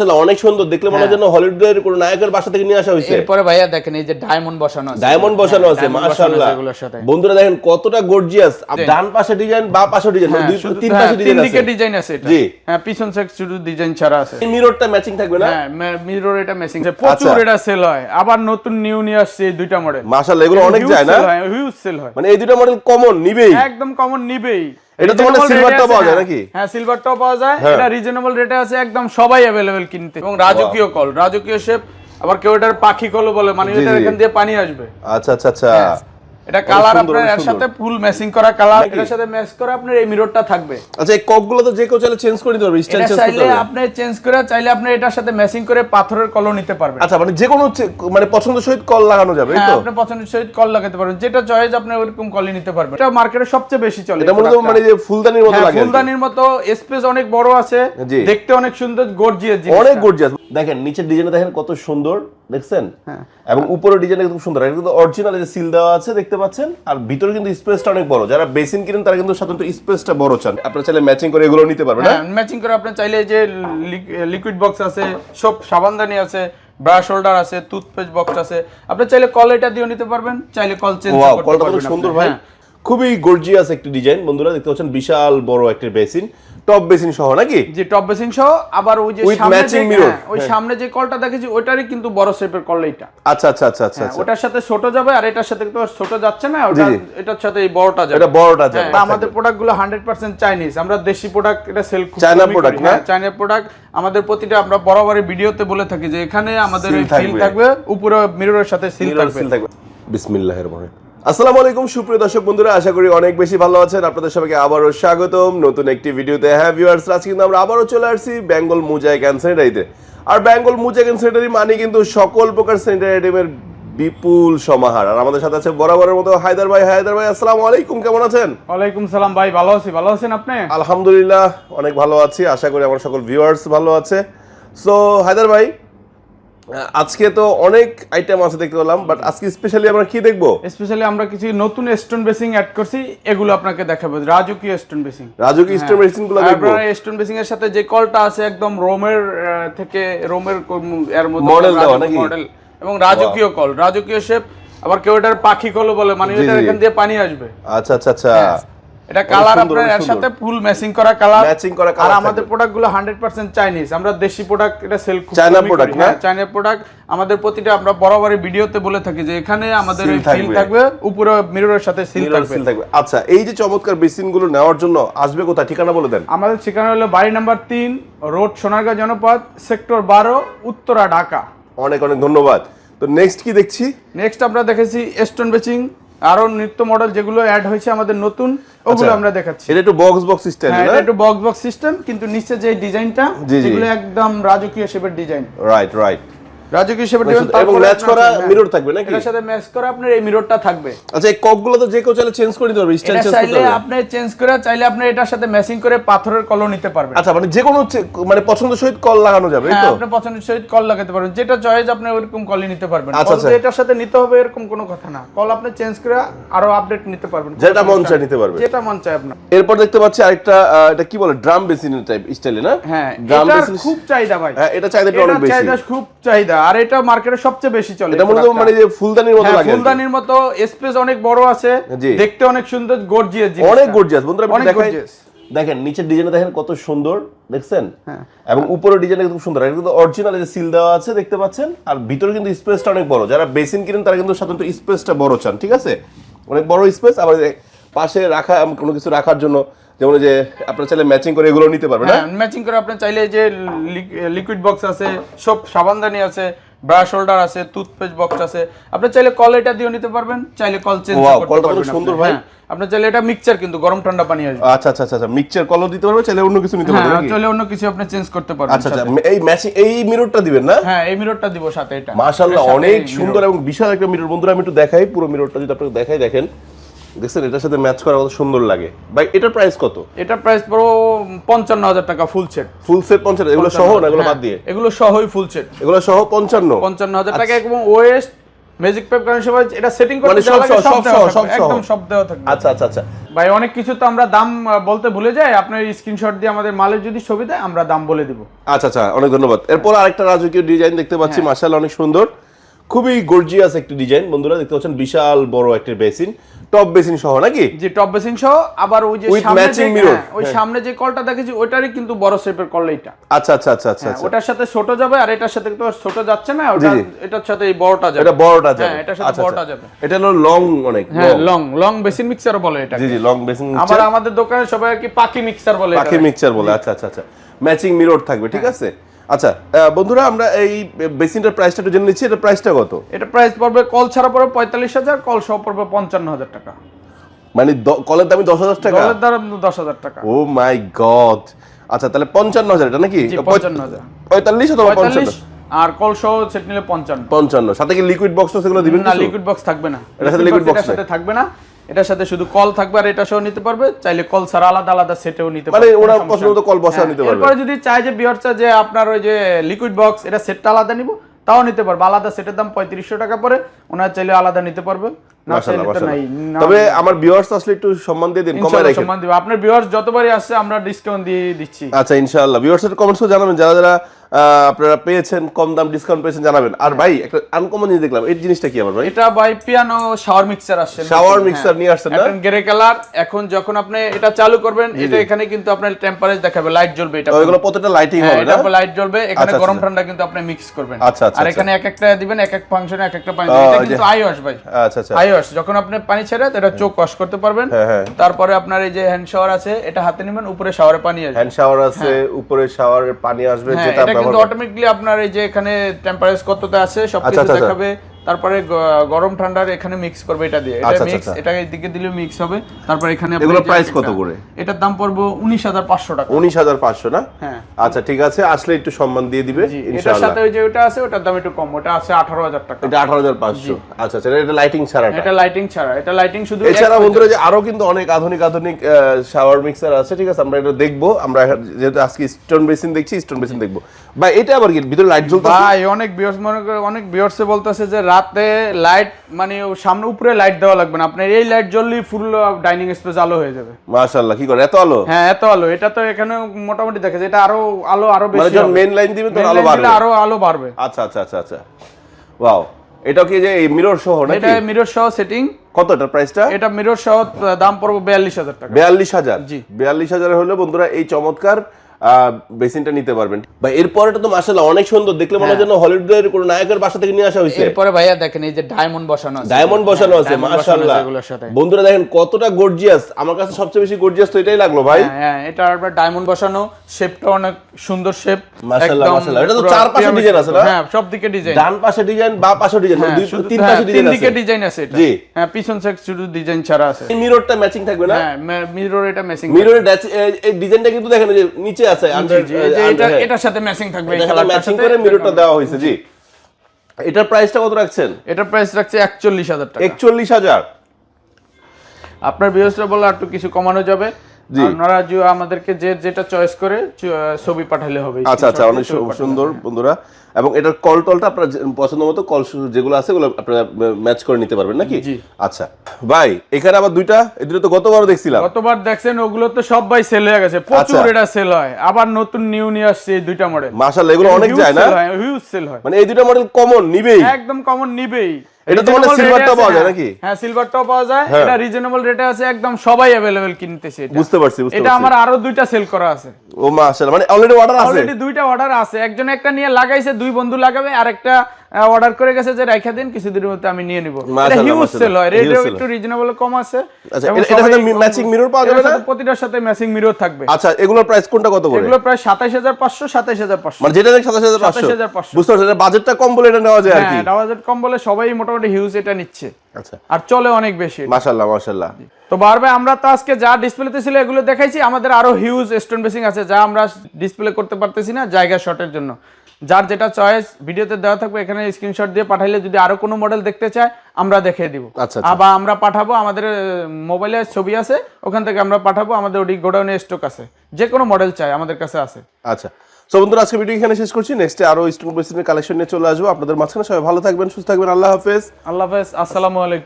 মাশাআল্লাহ অনেক সুন্দর। দেখলে মনে হয় যেন হলিউডের কোনো নায়কের বাসা থেকে নিয়ে আসা হয়েছে। এরপরে ভাইয়া দেখেন এই যে ডায়মন্ড বসানো আছে। ডায়মন্ড বসানো আছে মাশাআল্লাহ। আছে সাথে। বন্ধুরা দেখেন কতটা গর্জিয়াস ডান পাশে ডিজাইন বা পাশে ডিজাইন হ্যাঁ, দুই তিন হ্যাঁ, পাশে ডিজাইন আছে। ডিজাইন আছে এটা। জি। হ্যাঁ পিছন সাইড শুধু ডিজাইন ছাড়া আছে। মিররটা ম্যাচিং থাকবে না? হ্যাঁ মিরর এটা মেসিং প্রচুর আচ্ছা। এটা সেল হয়। আবার নতুন নিউ নিয়ে আসছে এই দুইটা মডেল মাশাআল্লাহ এগুলো অনেক যায় না? হিউজ সেল হয়। মানে এই দুটো মডেল কমন নিবেই। একদম কমন নিবেই। এটা তো মানে Reasonable silver rate টাও আছে, পাওয়া যায় হ্যাঁ। নাকি? হ্যাঁ সিলভারটাও পাওয়া যায়। হ্যাঁ। এটা রিজনেবল রেটে আছে একদম সবাই অ্যাভেলেবেল কিনতে। এবং রাজকীয় কল রাজকীয় শেপ আবার কেউ এটার পাখি কলও বলে মানে এটা এখান দিয়ে পানি আসবে। আচ্ছা আচ্ছা আচ্ছা। এটা কালার আপনার এর সাথে ফুল ম্যাচিং করা কালারের সাথে ম্যাচ করা আপনার এই মিররটা থাকবে। আচ্ছা এই ককগুলো তো যে কেউ চাইলে চেঞ্জ করে দিতে পারবে স্টাইল চেঞ্জ করতে পারবে। আপনি চেঞ্জ করে চাইলে আপনি এটার সাথে ম্যাচিং করে পাথরের কলও নিতে পারবেন। আচ্ছা মানে যে কোনো মানে পছন্দ সহিত কল লাগানো যাবে হ্যাঁ তো? আপনি পছন্দের সহিত কল লাগাতে পারবেন। যেটা চয়েস আপনি ওরকম কলই নিতে পারবেন। এটা মার্কেটে সবচেয়ে বেশি চলে এটা মূলত মানে যে ফুলদানির মতো হ্যাঁ, লাগে ফুলদানির মতো স্পেস অনেক বড় আছে। দেখতে অনেক সুন্দর গর্জিয়াস অনেক গর্জিয়াস দেখেন নিচের ডিজাইনে দেখেন কত সুন্দর দেখছেন? হ্যাঁ। এবং উপরের ডিজাইন একদম সুন্দর। এটা কিন্তু অরিজিনাল যে সিল দেওয়া আছে দেখতে পাচ্ছেন আর ভিতরে কিন্তু স্পেসটা অনেক বড়। যারা বেসিন কিনেন তারা কিন্তু সাধারণত স্পেসটা বড় চান। আপনারা চাইলে ম্যাচিং করে এগুলো নিতে পারবেন হ্যাঁ ম্যাচিং করে আপনি চাইলে যে লিকুইড বক্স আছে সব সাবানদানি আছে ব্রাশ হোল্ডার আছে টুথপেস্ট বক্স আছে আপনি চাইলে কল এটা দিয়েও নিতে পারবেন চাইলে কল চেঞ্জ করতে কলটা পারবেন সুন্দর ভাই। হ্যাঁ। খুবই গর্জিয়াস একটি ডিজাইন বন্ধুরা দেখতে পাচ্ছেন বিশাল বড় একটা বেসিন টপ বেসিন সহ নাকি? যে টপ বেসিন সহ আবার ওই যে সামনে যে mirror। হ্যাঁ, ওই হ্যাঁ। সামনে যে কলটা দেখেছি ওইটারই কিন্তু বড় শেপের কল এইটা। আচ্ছা আচ্ছা আচ্ছা আচ্ছা হ্যাঁ, আচ্ছা। ওটার সাথে ছোট যাবে আর এটার সাথে তো ছোট যাচ্ছে না ওটা এটার সাথে এই বড়টা যাবে। এটা বড়টা যাবে আমাদের প্রোডাক্টগুলো হান্ড্রেড পার্সেন্ট চাইনিজ আমরা দেশি প্রোডাক্ট এটা সেল China product না? চাইনা প্রোডাক্ট আমাদের প্রতিটা আমরা বরাবরই ভিডিওতে বলে থাকি যে এখানে আমাদের সিল থাকবে। উপরে মিররের সাথে সিল থাকবে। বিসমিল্লাহির রহমানির রহিম। আসসালামু আলাইকুম সুপ্রিয় দর্শক বন্ধুরা আশা করি অনেক বেশি ভালো আছেন। আপনাদের সবাইকে আবারও স্বাগতম নতুন একটি ভিডিওতে। হ্যাঁ ভিউয়ার্স আজকে কিন্তু আমরা আবারও চলে আসছি বেঙ্গল মুজাইক অ্যান্ড স্যানিটারিতে আর বেঙ্গল মুজাইক অ্যান্ড স্যানিটারি মানে কিন্তু সকল প্রকার স্যানিটারি আইটেমের বিপুল সমাহার। আর আমাদের সাথে আছে বরাবরের মতো হায়দার ভাই। হায়দার ভাই আসসালামু আলাইকুম কেমন আছেন? ওয়ালাইকুম সালাম ভাই ভালো আছি। ভালো আছেন আপনি? আলহামদুলিল্লাহ অনেক ভালো আছি। আশা করি আমার সকল ভিউয়ার্স ভালো আছে। সো হায়দার ভাই আজকে তো অনেক আইটেম আছে দেখতে পেলাম বাট আজকে স্পেশালি আমরা কি দেখব? স্পেশালি আমরা কিছু নতুন স্টোন বেসিং অ্যাড করছি এগুলো আপনাকে দেখাবো রাজকীয় স্টোন বেসিং রাজকীয় স্টোর মেডিসিনগুলো দেখব। আপনার স্টোন বেসিং এর সাথে যে কলটা আছে একদম রোমের থেকে রোমের এর মধ্যে নাকি? মডেল এবং রাজকীয় কল রাজকীয় শেপ আবার কেউ এটার পাখি কলও বলে মানে এটা এখান দিয়ে পানি আসবে। আচ্ছা আচ্ছা আচ্ছা। এটা কালার আপনার এর সাথে ফুল ম্যাচিং করা কালার Matching করা আর আমাদের থাকবে। প্রোডাক্টগুলো হান্ড্রেড পার্সেন্ট চাইনিজ আমরা দেশি প্রোডাক্ট এটা সেল China product না? চাইনা প্রোডাক্ট আমাদের প্রতিটা আমরা বরাবরই ভিডিওতে বলে থাকি যে এখানে আমাদের ওই ফিল থাকবে। উপরে মিররের সাথে সিল থাকবে। আচ্ছা এই যে চমৎকার বেসিনগুলো নেওয়ার জন্য আসবে কোথায়? ঠিকানা বলে দেন। আমাদের ঠিকানা হলো বাড়ি নাম্বার তিন রোড সোনারগাঁ জনপদ সেক্টর বারো উত্তরা ঢাকা। অনেক অনেক ধন্যবাদ। তো নেক্সট কি দেখছি? নেক্সট আমরা দেখেছি স্টোন বেচিং আরও নিত্য মডেল যেগুলো অ্যাড হয়েছে আমাদের নতুন ওগুলো আচ্ছা। আমরা দেখাচ্ছি এটা একটু বক্স বক্স সিস্টেম হ্যাঁ এটা একটু বক্স বক্স সিস্টেম কিন্তু নিচে যে ডিজাইনটা জি। একদম রাজকীয় শেপের ডিজাইন রাইট রাইট রাজকীয় শেপের এবং ম্যাচ করা মিরর থাকবে নাকি? এটার সাথে ম্যাচ করা আপনার এই মিররটা থাকবে। আচ্ছা এই ককগুলো তো যে কেউ চাইলে চেঞ্জ করে দিতে পারবে স্টাইল চেঞ্জ করতে পারবে। আপনি চেঞ্জ করে চাইলে আপনি এটার সাথে ম্যাচিং করে পাথরের কলও নিতে পারবেন। আচ্ছা মানে যে কোনো মানে পছন্দ সহিত কল লাগানো যাবে এই হ্যাঁ তো? আপনি পছন্দের সহিত কল লাগাতে পারবেন। যেটা চয়েস আপনি কলই নিতে পারবেন। আচ্ছা, কল আচ্ছা। এটার সাথে নিতে হবে এরকম কোনো কথা না। কল আপনি চেঞ্জ করে আরও আপডেট নিতে পারবেন। যেটা মন চায় নিতে পারবে। যেটা মন চায় আপনার। এরপর দেখতে পাচ্ছি আরেকটা এটা কি বলে? ড্রাম বেসিন টাইপ স্টাইলে না? হ্যাঁ ড্রাম এটার বেসিন খুব চাহিদা ভাই। হ্যাঁ এটা চাহিদাটা অনেক বেশি। চাহিদা খুব চাহিদা। আর এটা মার্কেটে সবচেয়ে বেশি চলে এটা মূলত মানে যে ফুলদানির মতো হ্যাঁ, লাগে ফুলদানির মতো স্পেস অনেক বড় আছে। দেখতে অনেক সুন্দর গর্জিয়াস অনেক গর্জিয়াস বন্ধুরা আমি দেখাই দেখেন নিচের ডিজাইনে দেখেন কত সুন্দর দেখছেন? হ্যাঁ। এবং উপরের ডিজাইন একদম সুন্দর। এটা কিন্তু অরিজিনাল যে সিল দেওয়া আছে দেখতে পাচ্ছেন? আর ভিতরে কিন্তু স্পেসটা অনেক বড়। যারা বেসিন কিনেন তারা কিন্তু সাধারণত স্পেসটা বড় চান ঠিক আছে? অনেক বড় স্পেস আবার পাশে রাখা কোনো কিছু রাখার জন্য যেমন যে আপনারা চাইলে ম্যাচিং করে এগুলো নিতে পারবেন হ্যাঁ ম্যাচিং করে আপনি চাইলে যে লিকুইড বক্স আছে সব সাবানদানি আছে ব্রাশ হোল্ডার আছে টুথপেস্ট বক্স আছে আপনি চাইলে কল এটা দিয়েও নিতে পারবেন চাইলে কল চেঞ্জ করতে পারবেন সুন্দর ভাই। হ্যাঁ, আপনি চাইলে এটা মিক্সচার কিন্তু গরম ঠান্ডা পানি আসবে। আচ্ছা আচ্ছা আচ্ছা মিক্সচার কলও দিতে পারবে চাইলে অন্য কিছু নিতে পারবে হ্যাঁ চাইলে অন্য কিছু আপনি চেঞ্জ করতে পারবেন আচ্ছা আচ্ছা এই ম্যাচিং এই মিররটা দিবেন না? হ্যাঁ এই মিররটা দিব সাথে এটা। মাশাআল্লাহ অনেক সুন্দর এবং বিশাল একটা মিরর বন্ধুরা আমি একটু দেখাই পুরো মিররটা যদি আপনাকে দেখাই দেখেন। দেখছেন এটার সাথে ম্যাচ করা কত সুন্দর লাগে। ভাই এটার প্রাইস কত? এটা প্রাইস পড়ো পঞ্চান্ন হাজার টাকা ফুল সেট ফুল সেট পঞ্চান্ন এগুলো সহ না এগুলো বাদ দিয়ে? এগুলো সহই ফুল সেট এগুলো সহ পঞ্চান্ন? পঞ্চান্ন হাজার। টাকা এবং ওয়েস্ট ম্যাজিক পেপ কারণ সবাই এটা সেটিং করতে মানে সব সব সব সব একদম সব দেওয়া থাকবে। আচ্ছা আচ্ছা আচ্ছা। ভাই অনেক কিছু তো আমরা দাম বলতে ভুলে যাই আপনার স্ক্রিনশট দিয়ে আমাদের মালের যদি ছবি দেয় আমরা দাম বলে দিব। আচ্ছা আচ্ছা অনেক ধন্যবাদ। এরপর আরেকটা রাজকীয় ডিজাইন দেখতে পাচ্ছি হ্যাঁ। মার্শাল অনেক সুন্দর। খুবই গর্জিয়াস একটি ডিজাইন বন্ধুরা দেখতে পাচ্ছেন বিশাল বড় একটি বেসিন টপ বেসিন সহ নাকি? যে টপ বেসিং সহ আবার ওই যে সামনে যে matching হ্যাঁ, ওই সামনে যে কলটা দেখেছি ওইটারই কিন্তু বড় শেপের কল এইটা। আচ্ছা আচ্ছা আচ্ছা আচ্ছা হ্যাঁ, আচ্ছা। ওটার সাথে ছোট যাবে আর এটার সাথে তো ছোট যাচ্ছে না ওটা এটার সাথে এই বড়টা যাবে। এটা বড়টা যাবে। হ্যাঁ, এটার সাথে আচ্ছা, বড়টা আচ্ছা। যাবে। এটা হলো লং অনেক হ্যাঁ লং লং বেসিন মিক্সার বলে এটা জি জি লং বেসিন আবার আমাদের দোকানে সবাই আর কি পাখি মিক্সার বলে পাখি মিক্সার বলে আচ্ছা আচ্ছা আচ্ছা। ম্যাচিং মিরর থাকবে ঠিক হ্যাঁ। আছে? আচ্ছা বন্ধুরা আমরা এই বেসিনটার প্রাইসটা একটু জেনে নিচ্ছি। এটা প্রাইসটা কত? এটা প্রাইস পড়বে কল ছাড়া পড়বে পঁয়তাল্লিশ হাজার কল সহ পড়বে পঞ্চান্ন হাজার টাকা। মানে কলের দামই দশ হাজার টাকা? কলের দাম দশ হাজার টাকা। Oh my God! আচ্ছা তাহলে পঞ্চান্ন হাজার এটা নাকি? জি, 55,000 পঁয়তাল্লিশ অথবা পঞ্চান্ন? আর কল সহ সেট নিলে পঞ্চান্ন। পঞ্চান্ন। সাথে কি লিকুইড বক্স সেগুলো দিবেন না? লিকুইড বক্স থাকবে না। এটার সাথে লিকুইড বক্স সাথে থাকবে না। এটার সাথে শুধু কল থাকবে আর এটা সহ নিতে পারবে। চাইলে কল ছাড়া আলাদা আলাদা সেটেও নিতে পারবে মানে ওরা পছন্দ কল হ্যাঁ, নিতে পারবে। এরপরে যদি চাই যে বিয়ারটা যে আপনার ওই যে লিকুইড বক্স এটা সেটটা আলাদা নিব তাও নিতে পারবে। আলাদা সেটের দাম পঁয়ত্রিশশো টাকা পরে ওনার চাইলে আলাদা নিতে পারবে। তবে আমার ভিউয়ার্স আসলে একটু সম্মান দিয়ে দিন কমায় রাখেন। সম্মান দিব। আপনার ভিউয়ার্স যতবারই আসছে আমরা ডিসকাউন্ট দিয়ে দিচ্ছি। আচ্ছা ইনশাআল্লাহ। ভিউয়ার্সের কমেন্টসও জানাবেন। যারা যারা আপনারা পেয়েছেন কম দাম ডিসকাউন্ট পেয়েছেন জানাবেন। আর ভাই একটা আনকমন জিনিস দেখলাম। এই জিনিসটা কি আবার ভাই? এটা বাই পিয়ানো শাওয়ার মিক্সার আসছে। Shower mixer নিয়ে আসছেন না? গ্রে কালার এখন যখন আপনি এটা চালু করবেন এটা এখানে কিন্তু আপনার টেম্পারেচার দেখাবে লাইট জ্বলবে এটা। ওইগুলো প্রত্যেকটা লাইটিং হ্যাঁ, হবে এটা না লাইট জ্বলবে এখানে আচ্ছা, গরম আচ্ছা। ঠান্ডা কিন্তু আপনি মিক্স করবেন। আচ্ছা, আচ্ছা, আর আচ্ছা। এখানে এক একটা দিবেন এক এক ফাংশনে এক একটা পানি। এটা কিন্তু আইওয়াশ ভাই। আচ্ছা আচ্ছা। আইওয়াশ যখন আপনি পানি ছেড়ে এটা চোখ ওয়াশ করতে পারবেন। হ্যাঁ, হ্যাঁ। তারপরে আপনার এই যে হ্যান্ড শাওয়ার আছে এটা হাতে নেবেন উপরে শাওয়ারে পানি আসবে। হ্যান্ড শাওয়ার আছে উপরে শাওয়ারের পানি আসবে হ্যাঁ যেটা এটা কিন্তু অটোমেটিক্যালি অটোমেটিকলি আপনার এই যে এখানে টেম্পারেচার কততে আছে আচ্ছা, সবকিছু আচ্ছা, আচ্ছা। দেখাবে তারপরে গরম ঠান্ডার এখানে মিক্স করবে এটা দিয়ে। এটা আচ্ছা, মিক্স আচ্ছা। এটা এইদিকে দিলে মিক্স হবে। তারপর এখানে আপনি এগুলোর যে কত করে? এটার দাম পড়বে উনিশ হাজার পাঁচশো টাকা। উনিশ হাজার পাঁচশো না? হ্যাঁ। আচ্ছা ঠিক আছে। আসলে একটু সম্মান দিয়ে দিবে জি, এটার সাথে ওই যে ওটা আছে ওটার দাম একটু কম। ওটা আছে আঠারো হাজার টাকা। এটা আঠারো হাজার পাঁচশো। আচ্ছা আচ্ছা এটা লাইটিং ছাড়াটা। এটা লাইটিং ছাড়া। এটা লাইটিং শুধু এছাড়া বন্ধুরা যে আরও কিন্তু অনেক আধুনিক আধুনিক শাওয়ার মিক্সার আছে ঠিক আছে? আমরা এটা দেখব। আমরা যেহেতু আজকে স্টোন বেসিন দেখছি স্টোন বেসিন দেখব। বা এটা আবার কি ভিতরে লাইট জ্বলতে ভাই অনেক বিয়ার্স মনে করে অনেক বিয়ার্সে বলতেছে যে রাতে লাইট মানে ও সামনে উপরে লাইট দেওয়া লাগবে না। আপনার এই লাইট জ্বললেই ফুল ডাইনিং স্পেস আলো হয়ে যাবে। মাশাআল্লাহ কি করে? এত আলো? হ্যাঁ এত আলো। এটা তো এখানে মোটামুটি দেখা যায়। এটা আরও আলো আরও বেশি মানে যখন। মেন লাইন দিবে তখন আলো বাড়বে। আরও আলো বাড়বে। আচ্ছা আচ্ছা আচ্ছা আচ্ছা। ওয়াও এটাও কি যে মিরর সহ নাকি? এটা মিরর সহ সেটিং কত এটার প্রাইসটা এটা মিরর সহ দাম পড়বে বিয়াল্লিশ হাজার টাকা। বিয়াল্লিশ হাজার? জি। বিয়াল্লিশ হাজার হলে বন্ধুরা এই চমৎকার বেসিনটা নিতে পারবেন। বা এরপর তো মাসাল্লাহ অনেক সুন্দর। দেখলে মনে হ্যাঁ। হয়। যেন হলিউডের কোনো নায়কের বাসা থেকে নিয়ে আসা হয়েছে। এরপরে ভাইয়া দেখেন এই যে ডায়মন্ড বসানো আছে। ডায়মন্ড বসানো আছে মাশাআল্লাহ। আছে বন্ধুরা দেখেন কতটা গর্জিয়াস আমার কাছে সবচেয়ে বেশি গর্জিয়াস তো এটাই লাগল ভাই। হ্যাঁ, হ্যাঁ এটা আপনার ডায়মন্ড বসানো। শেপটা অনেক সুন্দর শেপ। মাশাআল্লাহ, মাশাআল্লাহ। এটা তো চার পাশে ডিজাইন আছে না? হ্যাঁ সব দিকে ডিজাইন ডান পাশে ডিজাইন বা পাশে ডিজাইন হ্যাঁ, দুই তিন পাশে তিন দিকে ডিজাইন আছে এটা। জি। হ্যাঁ পিছন সাইড শুধু ডিজাইন ছাড়া আছে। মিররটা ম্যাচিং থাকবে না? হ্যাঁ মিরর এটা ম্যাচিং মিররের এই ডিজাইনটা কিন্তু দেখেন যে নিচে আছে এটা। এটার সাথে ম্যাচিং থাকবে এটার ম্যাচিং করে মিররটা দেওয়া হয়েছে জি। এটার প্রাইসটা কত রাখছেন? এটার প্রাইস রাখছে একচল্লিশ হাজার টাকা। একচল্লিশ হাজার। আপনার বিহসরা বলে একটু কিছু কমানো যাবে। আপনারা যে আমাদেরকে যে যেটা চয়েস করে ছবি পাঠালে হবে। আচ্ছা আচ্ছা অনেক সুন্দর বন্ধুরা। এবং এটার কল টলটা আপনার পছন্দ মতো কল যেগুলো আছে ওগুলো আপনারা ম্যাচ করে নিতে পারবেন নাকি? জি। আচ্ছা ভাই এখানে আবার দুইটা এদের তো গতবারও দেখছিলাম। গতবার দেখছেন ওগুলো তো সব ভাই সেল হয়ে গেছে। প্রচুর আচ্ছা। এটা সেল হয়। আবার নতুন নিউ নিয়ে আসছে এই দুইটা মডেল মাশাআল্লাহ এগুলো অনেক যায় না? হিউজ সেল হয়। মানে এই দুইটা মডেল কমন নিবেই। একদম কমন নিবেই। এটা তো মানে Reasonable silver rate টাও আছে, পাওয়া যায় হ্যাঁ। নাকি? হ্যাঁ সিলভারটাও পাওয়া যায় হ্যাঁ। এটা রিজনেবল রেটে আছে একদম সবাই অ্যাভেলেবেল কিনতেছে এটা বুঝতে পারছি বুঝতে এটা আমার আরও দুইটা সেল করা আছে ও মাশাআল্লাহ মানে অলরেডি অর্ডার আছে? অলরেডি দুইটা অর্ডার আছে। একজন একটা নিয়ে লাগাইছে দুই বন্ধু লাগাবে আর একটা অর্ডার করে গেছে যে রাইখা দিন কিছুদিনের মধ্যে আমি নিয়ে নিব। এটা হিউজ সেল হয় রেটও একটু রিজনেবল কম আছে। আচ্ছা, এটার সাথে matching mirror পাওয়া যাবে না? প্রতিটার সাথে ম্যাচিং মিরর থাকবে। আচ্ছা এগুলোর প্রাইস কোনটা কত করে? এগুলো প্রায় সাতাইশ হাজার পাঁচশো সাতাইশ হাজার পাঁচশো। মানে যেটা দেখ সাতাশ হাজার পাঁচশো। 27,500 বুঝতে পারছি বাজেটটা কম বলে এটা নেওয়া যায় আর কি। হ্যাঁ ডাওয়াজেট কম বলে সবাই মোটামুটি হিউজ এটা নিচ্ছে। আচ্ছা। আর চলে অনেক বেশি। মাশাআল্লাহ মাশাআল্লাহ। তো বারবে আমরা তো আজকে যা ডিসপ্লেতে ছিল এগুলো দেখাইছি আমাদের আরও হিউজ স্টোন বেসিং আছে যা আমরা ডিসপ্লে করতে পারতেছি না জায়গা শর্টের জন্য। যার যেটা চয়েস ভিডিওতে দেওয়া থাকবে এখানে স্ক্রিনশট দিয়ে পাঠাইলে যদি আরও কোনো মডেল দেখতে চায় আমরা দেখিয়ে দিব। আচ্ছা, আচ্ছা। আবার আমরা পাঠাবো আমাদের মোবাইলে ছবি আছে ওখান থেকে আমরা পাঠাবো আমাদের ওটি গোডাউনে স্টক আছে। যে কোনো মডেল চাই আমাদের কাছে আছে। আচ্ছা। সো বন্ধুরা আজকে ভিডিও এখানে শেষ করছি। নেক্সটে আরও স্টোন বেসিনের কালেকশন নিয়ে চলে আসব। আপনাদের মাঝখানে সবাই ভালো থাকবেন সুস্থ থাকবেন। আল্লাহ হাফেজ। আল্লাহ হাফেজ আসসালামু আলাইকুম।